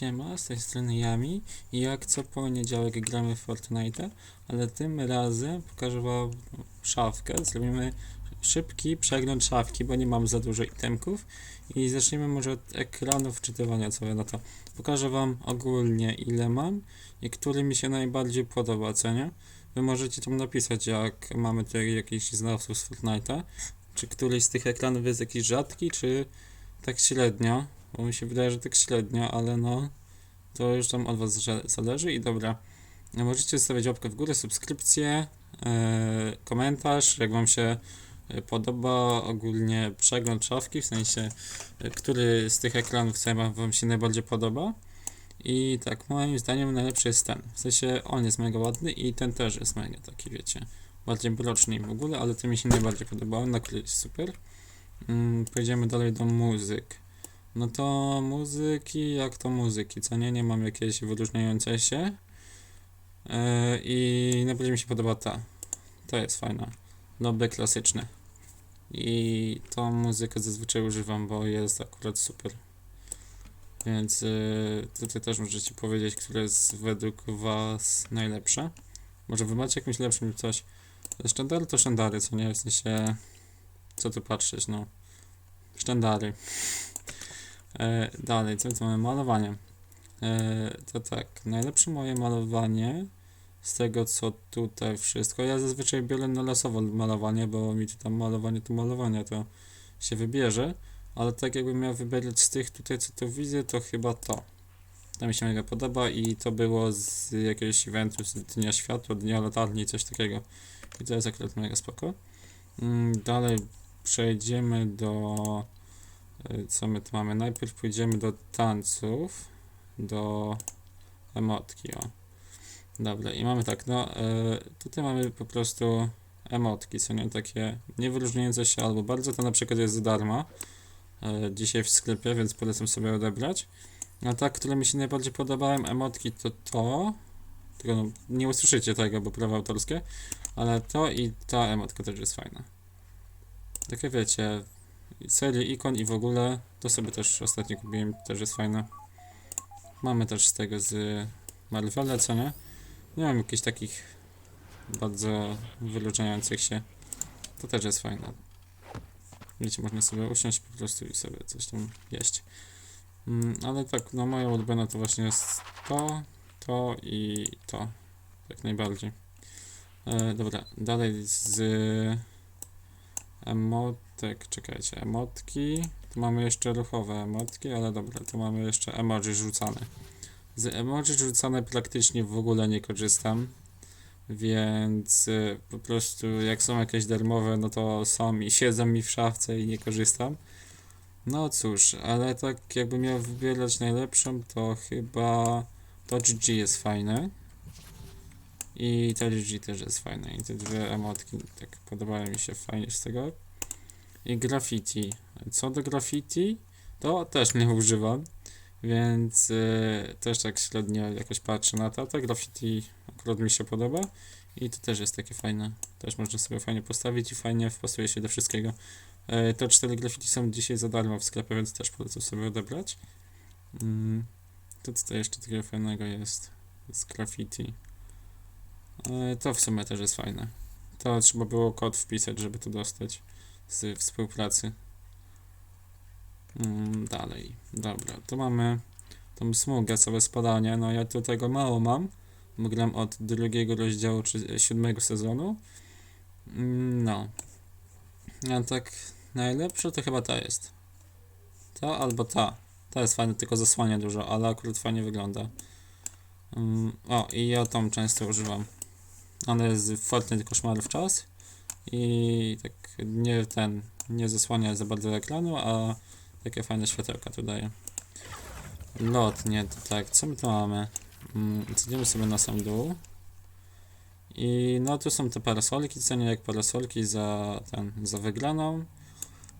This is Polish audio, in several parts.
Siema, z tej strony Yami i jak co poniedziałek gramy w Fortnite, ale tym razem pokażę wam szafkę. Zrobimy szybki przegląd szafki, bo nie mam za dużo itemków i zaczniemy może od ekranu wczytywania, co ja na to. Pokażę wam ogólnie ile mam i który mi się najbardziej podoba, co nie? Wy możecie tam napisać, jak mamy tutaj jakichś znawców z Fortnite'a, czy któryś z tych ekranów jest jakiś rzadki, czy tak średnio. Bo mi się wydaje, że tak średnio, ale no to już tam od Was zależy i dobra. No, Możecie zostawiać łapkę w górę, subskrypcję, e, komentarz, jak Wam się e, podoba ogólnie przegląd szafki, w sensie e, który z tych ekranów co Wam się najbardziej podoba. I tak, moim zdaniem najlepszy jest ten. W sensie on jest mega ładny i ten też jest mega taki, wiecie, bardziej mroczny w ogóle, ale ten mi się najbardziej podobał, na który jest super. Mm, dalej do muzyk. No to muzyki, jak to muzyki, co nie? Nie mam jakiejś wyróżniającej się. Yy, I najbardziej mi się podoba ta. To jest fajna. Lobby klasyczne. I tą muzykę zazwyczaj używam, bo jest akurat super. Więc yy, tutaj też możecie powiedzieć, które jest według Was najlepsze. Może Wy macie jakąś lepszą lub coś. Sztandary to sztandary, co nie? W sensie, co tu patrzeć, no. Sztandary. E, dalej, co mamy? Malowanie. E, to tak, najlepsze moje malowanie z tego co tutaj wszystko. Ja zazwyczaj biorę na losowo malowanie, bo mi tu tam malowanie to malowanie to się wybierze. Ale tak jakbym miał wybierać z tych tutaj co tu widzę, to chyba to. To mi się mega podoba i to było z jakiegoś eventu, z Dnia Światła, Dnia Latarni, coś takiego. I to jest akurat mega spoko. Mm, Dalej przejdziemy do co my tu mamy? Najpierw pójdziemy do tanców, do emotki, o. Dobra, i mamy tak, no, y, tutaj mamy po prostu emotki, co nie, takie nie wyróżniające się albo bardzo, to na przykład jest za darmo y, dzisiaj w sklepie, więc polecam sobie odebrać. A tak, które mi się najbardziej podobają emotki, to to, tylko no, nie usłyszycie tego, bo prawa autorskie, ale to i ta emotka też jest fajna. Takie wiecie, serii ikon i w ogóle to sobie też ostatnio kupiłem, też jest fajne. Mamy też z tego z Marvela, co nie? Nie mam jakichś takich bardzo wyróżniających się. To też jest fajne. Wiecie, można sobie usiąść po prostu i sobie coś tam jeść. Mm, ale tak, no moja ulubiona to właśnie jest to, to i to. Jak najbardziej. E, dobra, dalej z emotek, czekajcie, emotki. Tu mamy jeszcze ruchowe emotki, ale dobra, tu mamy jeszcze emoji rzucane. Z emoji rzucane praktycznie w ogóle nie korzystam, więc y, po prostu jak są jakieś darmowe, no to są i siedzą mi w szafce i nie korzystam. No cóż, ale tak jakby miał wybierać najlepszą, to chyba to GG jest fajne. I to GG też jest fajne. I te dwie emotki tak podobają mi się fajnie z tego. I graffiti. Co do graffiti, to też nie używam, więc y, też tak średnio jakoś patrzę na to. To graffiti akurat mi się podoba i to też jest takie fajne. Też można sobie fajnie postawić i fajnie wpasuje się do wszystkiego. E, te cztery graffiti są dzisiaj za darmo w sklepie, więc też polecam sobie odebrać. Mm, to co jeszcze takiego fajnego jest z graffiti. E, to w sumie też jest fajne. To trzeba było kod wpisać, żeby to dostać z współpracy. Mm, dalej. Dobra, tu mamy tą smugę, całe spadanie. No ja tu tego mało mam, bo od drugiego rozdziału czy siódmego sezonu. Mm, No. A tak najlepsze to chyba ta jest. Ta albo ta. Ta jest fajna, tylko zasłania dużo, ale akurat fajnie wygląda. Mm, o, i ja tą często używam. Jest z Fortnite koszmarów czas i tak nie ten, nie zasłania za bardzo ekranu, a takie fajne światełka tu daje. Lot, nie, to tak, co my tu mamy? Mm, Zjedziemy sobie na sam dół. I no tu są te parasolki, cenię jak parasolki za ten, za wygraną.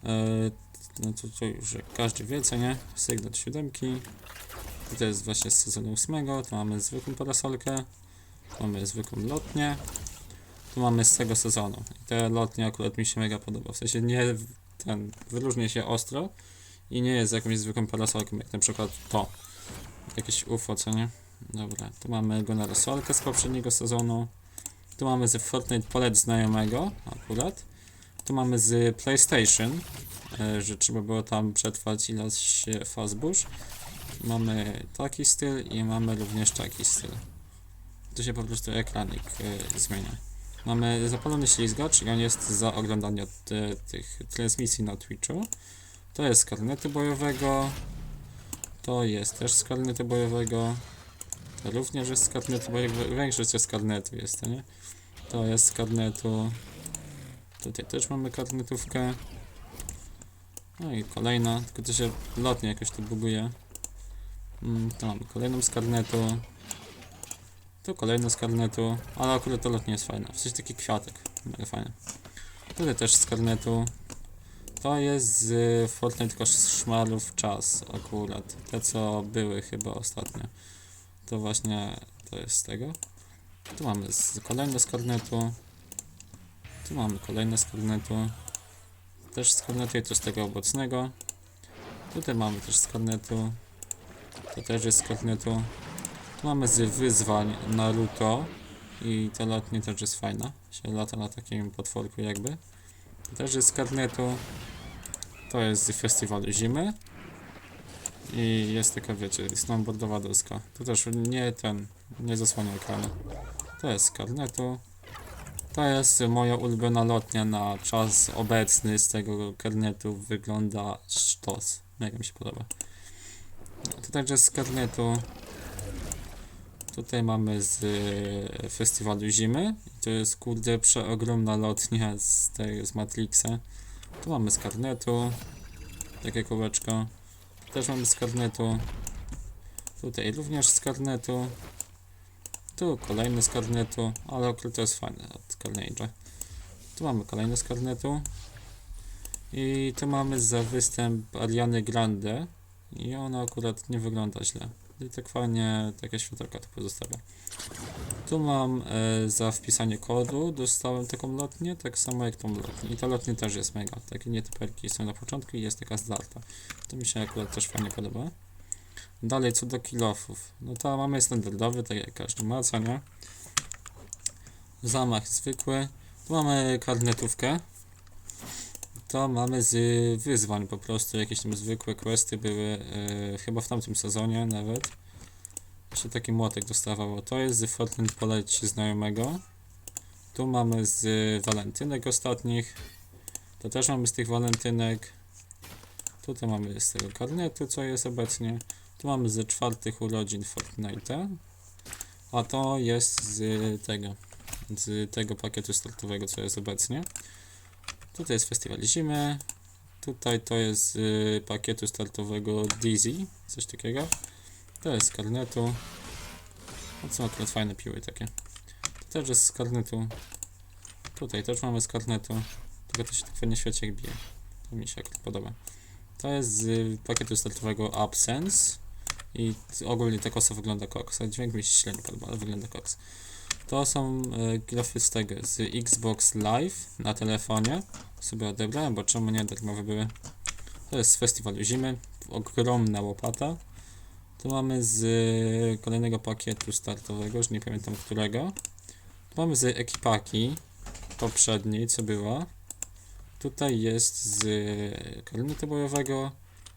Yy, no to, to już każdy wie, co nie? Sygnał siódemki. To jest właśnie z sezonu ósmego, tu mamy zwykłą parasolkę. Mamy zwykłą lotnię. Tu mamy z tego sezonu. I te lotnie akurat mi się mega podoba. W sensie nie ten wyróżnia się ostro i nie jest jakąś zwykłą parasolką, jak na przykład to. Jakieś UFO, co nie? Dobra, tu mamy go na rosolkę z poprzedniego sezonu. Tu mamy z Fortnite Polet znajomego, akurat. Tu mamy z PlayStation, e, że trzeba było tam przetrwać ileś e, fazbusz. Mamy taki styl i mamy również taki styl. Tu się po prostu ekranik e, zmienia. Mamy zapalony ślizgacz i on jest za oglądanie e, tych transmisji na Twitchu. To jest z karnetu bojowego. To jest też z karnetu bojowego. To również jest z karnetu bojowego. Większość jest z karnetu jest, to nie? To jest z karnetu. Tutaj też mamy karnetówkę. No i kolejna, tylko to się lotnie jakoś tu buguje. Mm, to mamy kolejną z karnetu. Tu kolejną z karnetu, ale akurat to lotnie jest fajne. W sensie taki kwiatek, mega fajny. Tutaj też z karnetu. To jest z Fortnite Koszmarów czas akurat. Te co były chyba ostatnio. To właśnie to jest z tego. Tu mamy z, kolejne z karnetu. Tu mamy kolejne z karnetu. Też z karnetu i to z tego obecnego. Tutaj mamy też z karnetu. To też jest z karnetu. Tu mamy z wyzwań Naruto. I to lotnie też jest fajna. Się lata na takim potworku jakby. To też jest z karnetu. To jest z festiwalu zimy. I jest taka, wiecie, snowboardowa deska. Tu też nie ten, nie zasłania ekranu. To jest z karnetu. To jest moja ulubiona lotnia na czas obecny z tego karnetu. Wygląda sztos. Mega mi się podoba. To także z karnetu. Tutaj mamy z e, festiwalu zimy. To jest kurde przeogromna lotnia z tej z Matrixa. Tu mamy z karnetu. Takie kółeczko. Też mamy z karnetu. Tutaj również z karnetu. Tu kolejny z karnetu, ale akurat to jest fajne od Carnage'a. Tu mamy kolejny z karnetu. I tu mamy za występ Ariany Grande. I ona akurat nie wygląda źle. I tak fajnie takie światełka tu pozostawia. Tu mam e, za wpisanie kodu, dostałem taką lotnię, tak samo jak tą lotnię. I ta lotnia też jest mega. Takie nietyperki są na początku i jest taka zdarta. To mi się akurat też fajnie podoba. Dalej, co do kilofów. No to mamy standardowy, tak jak każdy ma, co nie? Zamach zwykły. Tu mamy karnetówkę. To mamy z wyzwań po prostu, jakieś tam zwykłe questy były, e, chyba w tamtym sezonie nawet. Się taki młotek dostawało. To jest z Fortnite poleć znajomego. Tu mamy z walentynek ostatnich. To też mamy z tych walentynek. Tutaj mamy z tego karnetu, co jest obecnie. Tu mamy ze czwartych urodzin Fortnite'a. A to jest z tego, z tego pakietu startowego, co jest obecnie. Tutaj jest festiwal zimy. Tutaj to jest z pakietu startowego Dizzy, coś takiego. To jest z karnetu. No co akurat fajne piły takie. To też jest z karnetu. Tutaj też mamy z karnetu. Tylko to się tak fajnie świeci jak bije. To mi się akurat podoba. To jest z pakietu startowego Absence. I ogólnie ta kosa wygląda koks. Dźwięk mi się średnio podoba, ale wygląda koks. To są e, grafy z tego, z Xbox Live na telefonie. Sobie odebrałem, bo czemu nie darmowe były. To jest z festiwalu zimy. Ogromna łopata. Tu mamy z e, kolejnego pakietu startowego, już nie pamiętam którego. Tu mamy z ekipaki poprzedniej, co była. Tutaj jest z karnetu bojowego.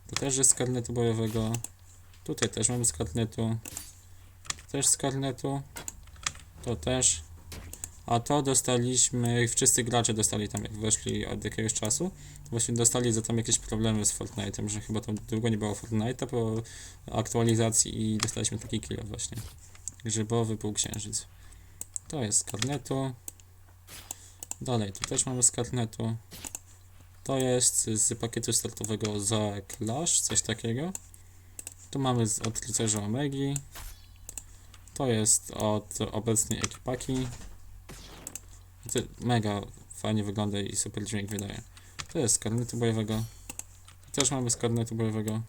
To też jest z karnetu bojowego. Tutaj też mamy z karnetu. Też z karnetu. To też. A to dostaliśmy, wszyscy gracze dostali tam jak weszli od jakiegoś czasu. Właśnie dostali za tam jakieś problemy z Fortnite'em, że chyba tam długo nie było Fortnite'a po aktualizacji i dostaliśmy taki kill właśnie. Grzybowy półksiężyc. To jest z karnetu. Dalej, tu też mamy z karnetu. To jest z pakietu startowego za Clash, coś takiego. Tu mamy z, od rycerza Omegi. To jest od obecnej ekipaki. Mega fajnie wygląda i super dźwięk wydaje. To jest z karnetu bojowego. Też mamy z karnetu bojowego.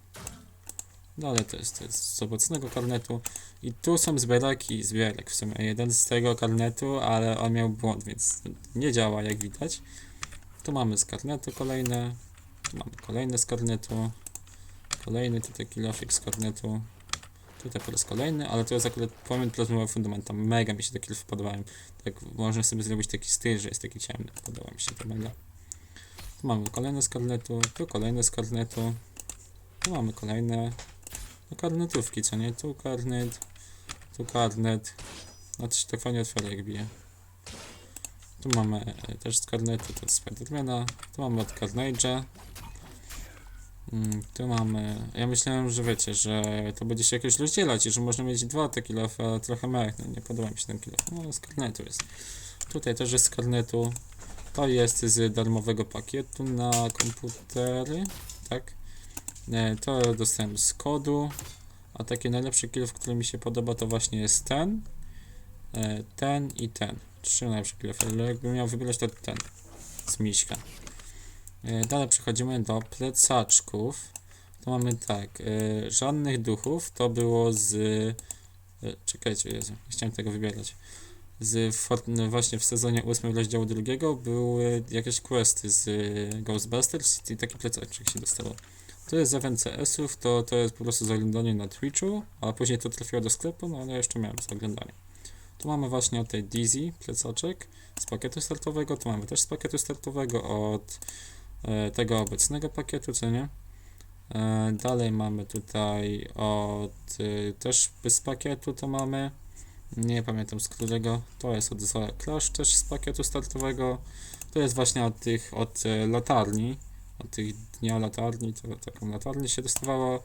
Dalej to jest, to jest z obecnego karnetu. I tu są zbieraki, zbierek w sumie. Jeden z tego karnetu, ale on miał błąd, więc nie działa jak widać. Tu mamy z karnetu kolejne. Tu mamy kolejne z karnetu. Kolejny tutaj kilofik z karnetu. Tutaj po raz kolejny, ale to jest akurat płamień plazmowy fundamenta. Mega mi się te kilfy podobają. Tak można sobie zrobić taki styl, że jest taki ciemny. Podoba mi się to mega. Tu mamy kolejne z karnetu, tu kolejne z karnetu. Tu mamy kolejne no, karnetówki, co nie? Tu karnet, tu karnet. No to się tak fajnie otwiera jak bije. Tu mamy e, też z karnetu, to z Spidermana. Tu mamy od Carnage'a. Mm, Tu mamy. Ja myślałem, że wiecie, że to będzie się jakoś rozdzielać i że można mieć dwa te kilofy, ale trochę mech. No, nie podoba mi się ten kilof. No, z karnetu jest. Tutaj też jest z karnetu. To jest z darmowego pakietu na komputery. Tak. E, To dostałem z kodu. A taki najlepszy kilof, który mi się podoba, to właśnie jest ten. e, Ten i ten. Trzy najlepsze kilofy, ale jakbym miał wybierać, to ten. Z miśka. E, Dalej przechodzimy do plecaczków. To mamy tak, e, żadnych duchów, to było z... E, czekajcie, Jezu, nie chciałem tego wybierać. Z właśnie w sezonie 8 rozdziału drugiego były jakieś questy z Ghostbusters i taki plecaczek się dostało. To jest z FNCS-ów, to, to jest po prostu zaglądanie na Twitchu, a później to trafiło do sklepu, no ale jeszcze miałem zaglądanie. Tu mamy właśnie od tej Dizzy plecaczek z pakietu startowego, tu mamy też z pakietu startowego od tego obecnego pakietu, co nie? E, dalej mamy tutaj od e, też z pakietu to mamy, nie pamiętam z którego, to jest od Clash też z pakietu startowego, to jest właśnie od tych, od e, latarni, od tych dnia latarni, to taką latarnię się dostawało.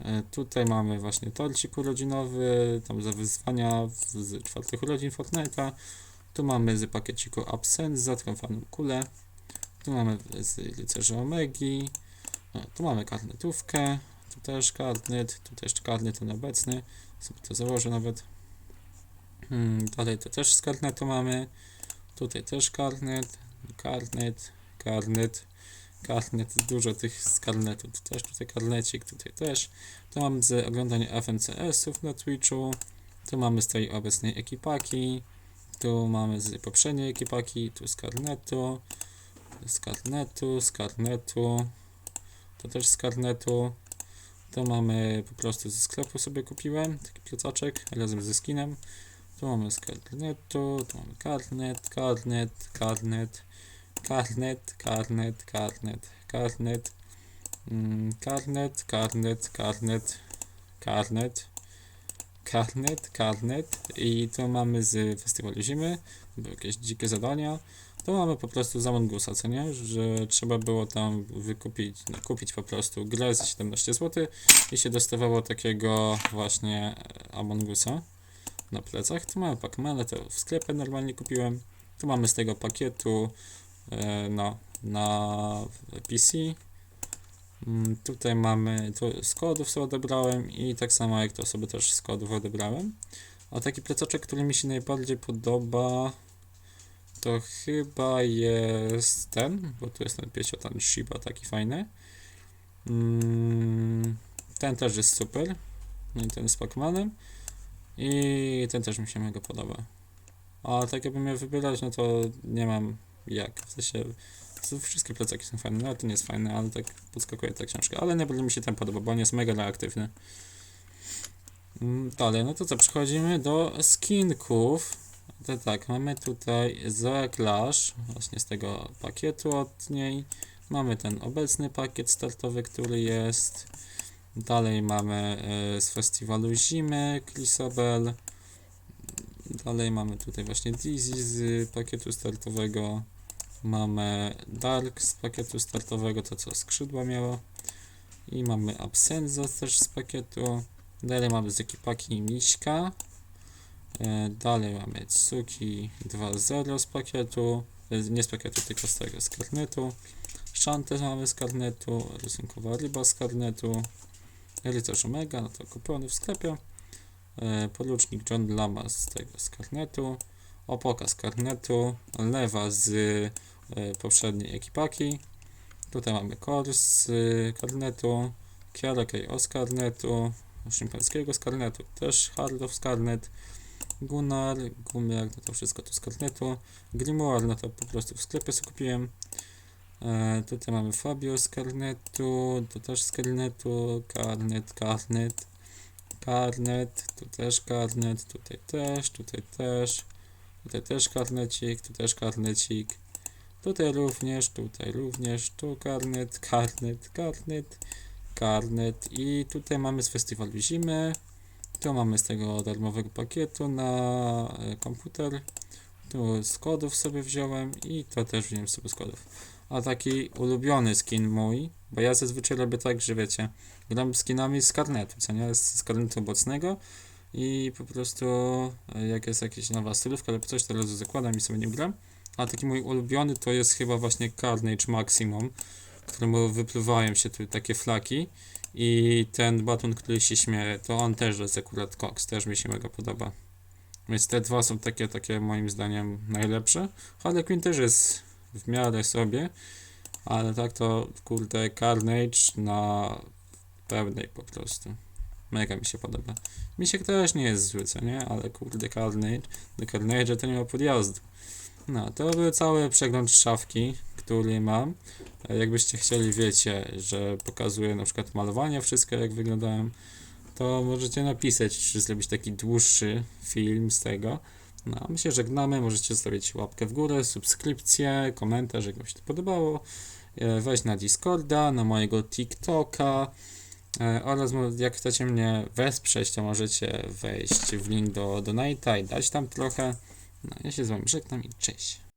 E, Tutaj mamy właśnie torcik urodzinowy, tam za wyzwania z czwartych urodzin Fortnite'a. Tu mamy z pakieciku Absent za taką fajną kulę. Tu mamy z rycerzy Omegi. No, tu mamy karnetówkę. Tu też karnet. Tu też karnet ten obecny. Sobie to założę nawet. Hmm, dalej to też z karnetu mamy. Tutaj też karnet. Karnet. Karnet. Karnet. Dużo tych z karnetu. Tu też tutaj karnecik. Tutaj też. Tu mamy z oglądania FNCS-ów na Twitchu. Tu mamy z tej obecnej ekipaki. Tu mamy z poprzedniej ekipaki. Tu z karnetu. Z karnetu, z karnetu. To też z karnetu. To mamy po prostu ze sklepu sobie kupiłem. Taki plecaczek razem ze skinem. Tu mamy z karnetu. Tu mamy karnet, karnet, karnet. Karnet, karnet, karnet, karnet. Mm, Karnet, karnet, karnet, karnet, karnet, karnet i to mamy z festiwalu zimy, były jakieś dzikie zadania. To mamy po prostu z Among Usa, co nie? Że trzeba było tam wykupić, no, kupić po prostu grę za 17 zł i się dostawało takiego właśnie e, Among Usa na plecach. Tu mamy Pacmana, to w sklepie normalnie kupiłem. Tu mamy z tego pakietu e, no, na PC Mm, Tutaj mamy, tu z kodów sobie odebrałem i tak samo jak to sobie też z kodów odebrałem. A taki plecaczek, który mi się najbardziej podoba, to chyba jest ten, bo tu jest ten pieciotan Shiba taki fajny. Mm, Ten też jest super. No i ten z Pacmanem. I ten też mi się mega podoba. A tak jakbym miał wybierać, no to nie mam jak. W sensie wszystkie plecaki są fajne, no nie jest fajne, ale tak podskakuje ta książka. Ale najbardziej mi się ten podoba, bo on jest mega reaktywny. Mm, Dalej, no to co, przechodzimy do skinków. To tak, mamy tutaj Zoe Clash, właśnie z tego pakietu od niej. Mamy ten obecny pakiet startowy, który jest. Dalej mamy e, z festiwalu zimy Chrisabel. Dalej mamy tutaj właśnie Dizzy z pakietu startowego. Mamy Dark z pakietu startowego, to co skrzydła miało. I mamy Absenza też z pakietu. Dalej mamy z ekipaki Miśka. E, Dalej mamy Tsuki 2.0 z pakietu. E, Nie z pakietu, tylko z tego, z karnetu. Szantę mamy z karnetu. Rysunkowa ryba z karnetu. Rycerz Omega, no to kupony w sklepie. E, Porucznik John Lama z tego, z karnetu. Opoka z karnetu. Lewa z poprzedniej ekipaki. Tutaj mamy Kors z karnetu. Kiara K.O. z karnetu. Z karnetu. Też Harlow z karnet. Gunnar, Gumiar, no to wszystko tu z karnetu. Grimoire, no to po prostu w sklepie sobie kupiłem. E, tutaj mamy Fabio z karnetu, to też z karnetu, karnet, karnet, karnet, tu też karnet, tutaj też, tutaj też, tutaj też karnecik, tu też karnecik, tutaj również, tutaj również, tu karnet, karnet, karnet, karnet i tutaj mamy z festiwalu zimy, tu mamy z tego darmowego pakietu na e, komputer, tu z kodów sobie wziąłem i to też wziąłem sobie z kodów. A taki ulubiony skin mój, bo ja zazwyczaj robię tak, że wiecie, gram skinami z karnetu, co nie, z, karnetu obecnego i po prostu e, jak jest jakaś nowa stylówka lub coś, to razu zakładam i sobie nim gram. A taki mój ulubiony to jest chyba właśnie Carnage Maximum, któremu wypływają się tu takie flaki i ten baton, który się śmieje, to on też jest akurat Cox, też mi się mega podoba. Więc te dwa są takie, takie moim zdaniem najlepsze. Harley Quinn też jest w miarę sobie, ale tak to kurde Carnage na pełnej po prostu. Mega mi się podoba. Mi się też nie jest zły, co nie? Ale kurde Carnage, do Carnage'a to nie ma podjazdu. No, to był cały przegląd szafki, który mam. E, Jakbyście chcieli, wiecie, że pokazuję na przykład malowanie, wszystko jak wyglądałem, to możecie napisać, czy zrobić taki dłuższy film z tego. No, my się żegnamy, możecie zostawić łapkę w górę, subskrypcję, komentarz, jak wam się to podobało. E, Wejść na Discorda, na mojego TikToka e, oraz jak chcecie mnie wesprzeć, to możecie wejść w link do Donata i dać tam trochę. No, ja się z wami żegnam i cześć.